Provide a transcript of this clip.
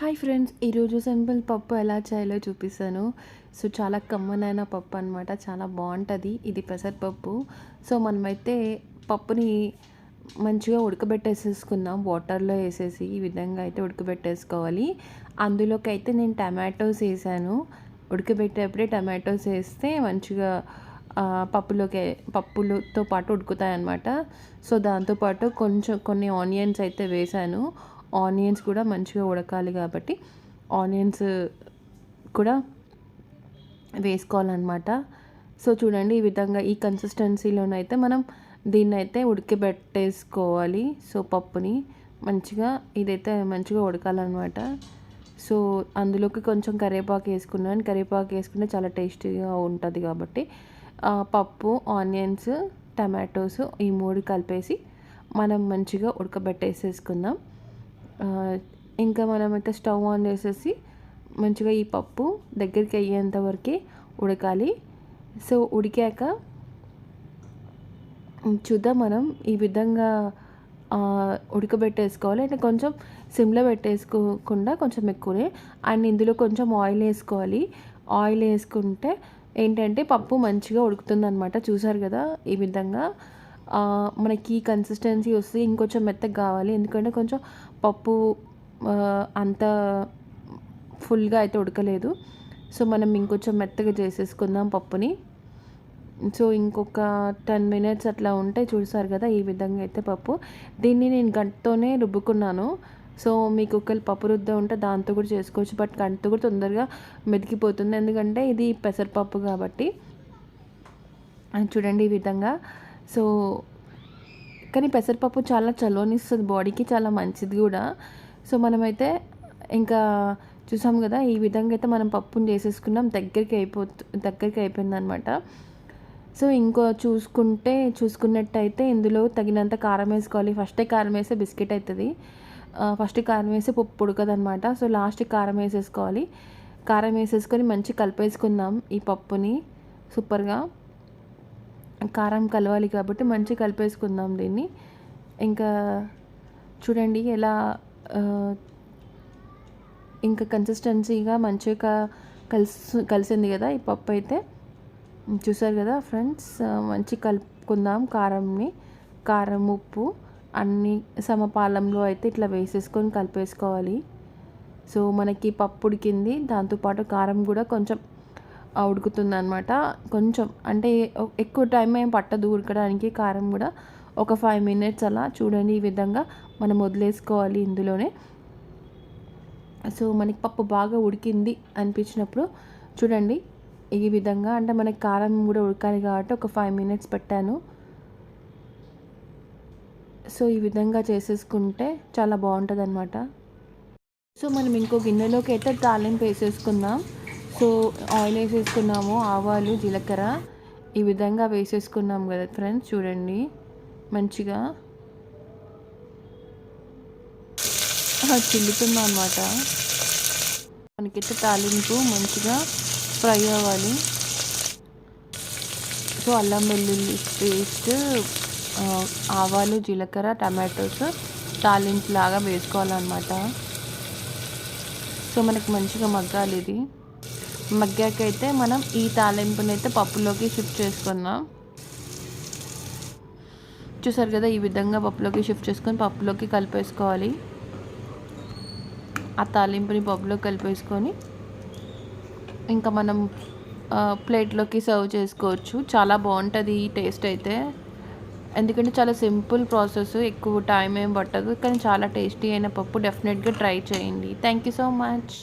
Hi friends ఈరోజు simple పప్పు ఎలా చేయాలో చూపిస్తాను. సో చాలా కమ్మనైన పప్పు అనమాట చాలా బాగుంటుంది. ఇది పెసరపప్పు సో మనమైతే పప్పుని మంచిగా ఉడకబెట్టేసేసుకుందాం వాటర్లో వేసేసి ఈ విధంగా అయితే ఉడకబెట్టేసుకోవాలి. అందులోకి అయితే నేను టమాటోస్ వేసాను. ఉడకబెట్టేప్పుడే టమాటోస్ వేస్తే మంచిగా పప్పులోకి పప్పులతో పాటు ఉడుకుతాయి అన్నమాట సో దాంతోపాటు కొంచెం కొన్ని ఆనియన్స్ అయితే వేసాను. ఆనియన్స్ కూడా మంచిగా ఉడకాలి కాబట్టి ఆనియన్స్ కూడా వేసుకోవాలన్నమాట. సో చూడండి ఈ విధంగా ఈ కన్సిస్టెన్సీలోనైతే మనం దీన్ని అయితే ఉడికిపెట్టేసుకోవాలి. సో పప్పుని మంచిగా ఇదైతే మంచిగా ఉడకాలన్నమాట. సో అందులోకి కొంచెం కరివేపాకు వేసుకున్నాను. కరివేపాకు వేసుకుంటే చాలా టేస్టీగా ఉంటుంది కాబట్టి పప్పు ఆనియన్స్ టమాటోస్ ఈ మూడు కలిపేసి మనం మంచిగా ఉడకబెట్టేసేసుకుందాం. ఇంకా మనమైతే స్టవ్ ఆన్ చేసేసి మంచిగా ఈ పప్పు దగ్గరికి అయ్యేంత వరకే ఉడకాలి. సో ఉడికాక చూద్దాం మనం ఈ విధంగా ఉడకబెట్టేసుకోవాలి. అంటే కొంచెం సిమ్లో పెట్టేసుకోకుండా కొంచెం ఎక్కువనే. అండ్ ఇందులో కొంచెం ఆయిల్ వేసుకోవాలి. ఆయిల్ వేసుకుంటే ఏంటంటే పప్పు మంచిగా ఉడుకుతుంది అనమాట చూసారు కదా ఈ విధంగా. మనకి కన్సిస్టెన్సీ వస్తే ఇంకొంచెం మెత్తగా కావాలి. ఎందుకంటే కొంచెం పప్పు అంత ఫుల్గా అయితే ఉడకలేదు. సో మనం ఇంకొంచెం మెత్తగా చేసేసుకుందాం పప్పుని. సో ఇంకొక టెన్ మినిట్స్ అట్లా ఉంటే చూసారు కదా ఈ విధంగా అయితే పప్పు. దీన్ని నేను గంటతోనే రుబ్బుకున్నాను. సో మీకు ఒకవేళ పప్పు రుద్ద ఉంటే దాంతో కూడా చేసుకోవచ్చు. బట్ గంటతో కూడా తొందరగా మెదికిపోతుంది ఎందుకంటే ఇది పెసరపప్పు కాబట్టి. చూడండి ఈ విధంగా. సో కానీ పెసరపప్పు చాలా చలోనిస్తుంది బాడీకి చాలా మంచిది కూడా. సో మనమైతే ఇంకా చూసాం కదా ఈ విధంగా అయితే మనం పప్పుని చేసేసుకున్నాం దగ్గరికి అయిపోతు దగ్గరికి అయిపోయిందనమాట. సో ఇంకో చూసుకుంటే చూసుకున్నట్టయితే ఇందులో తగినంత కారం వేసుకోవాలి. ఫస్టే కారం వేస్తే బిస్కెట్ అవుతుంది ఫస్ట్ కారం వేస్తే పప్పు ఉడకదనమాట. సో లాస్ట్ కారం వేసేసుకోవాలి. కారం వేసేసుకొని మంచి కలిపేసుకుందాం ఈ పప్పుని. సూపర్గా. కారం కలవాలి కాబట్టి మంచి కలిపేసుకుందాం దీన్ని. ఇంకా చూడండి ఎలా ఇంకా కన్సిస్టెన్సీగా మంచిగా కలిసి కలిసింది కదా ఈ పప్పు అయితే. చూసారు కదా ఫ్రెండ్స్ మంచి కలుపుకుందాం కారంని. కారం ఉప్పు అన్ని సమపాలంలో అయితే ఇట్లా వేసేసుకొని కలిపేసుకోవాలి. సో మనకి పప్పు ఉడికింది. దాంతోపాటు కారం కూడా కొంచెం ఉడుకుతుంది అనమాట కొంచెం అంటే ఎక్కువ టైం ఏం పట్టదు ఉడకడానికి. కారం కూడా ఒక ఫైవ్ మినిట్స్ అలా చూడండి ఈ విధంగా మనం వదిలేసుకోవాలి ఇందులోనే. సో మనకి పప్పు బాగా ఉడికింది అనిపించినప్పుడు చూడండి ఈ విధంగా. అంటే మనకి కారం కూడా ఉడకాలి కాబట్టి ఒక ఫైవ్ మినిట్స్ పెట్టాను. సో ఈ విధంగా చేసేసుకుంటే చాలా బాగుంటుంది అనమాట సో మనం ఇంకో గిన్నెలోకి అయితే తాలింపు వేసేసుకుందాం. సో ఆయిల్ వేసేసుకున్నాము ఆవాలు జీలకర్ర ఈ విధంగా వేసేసుకున్నాం కదా ఫ్రెండ్స్ చూడండి. మంచిగా చిల్లుతుందా అనమాట మనకైతే తాలింపు మంచిగా ఫ్రై అవ్వాలి. సో అల్లం వెల్లుల్లి పేస్ట్ ఆవాలు జీలకర్ర టమాటోస్ తాలింపు లాగా వేసుకోవాలన్నమాట. సో మనకి మంచిగా మగ్గాలి ఇది. మగ్గాకైతే మనం ఈ తాలింపుని అయితే పప్పులోకి షిఫ్ట్ చేసుకున్నాం చూసారు కదా ఈ విధంగా పప్పులోకి షిఫ్ట్ చేసుకొని పప్పులోకి కలిపేసుకోవాలి. ఆ తాలింపుని పప్పులో కలిపేసుకొని ఇంకా మనం ప్లేట్లోకి సర్వ్ చేసుకోవచ్చు. చాలా బాగుంటుంది ఈ టేస్ట్ అయితే. ఎందుకంటే చాలా సింపుల్ ప్రాసెస్ ఎక్కువ టైం ఏం పట్టదు. కానీ చాలా టేస్టీ అయిన పప్పు. డెఫినెట్గా ట్రై చేయండి. Thank you so much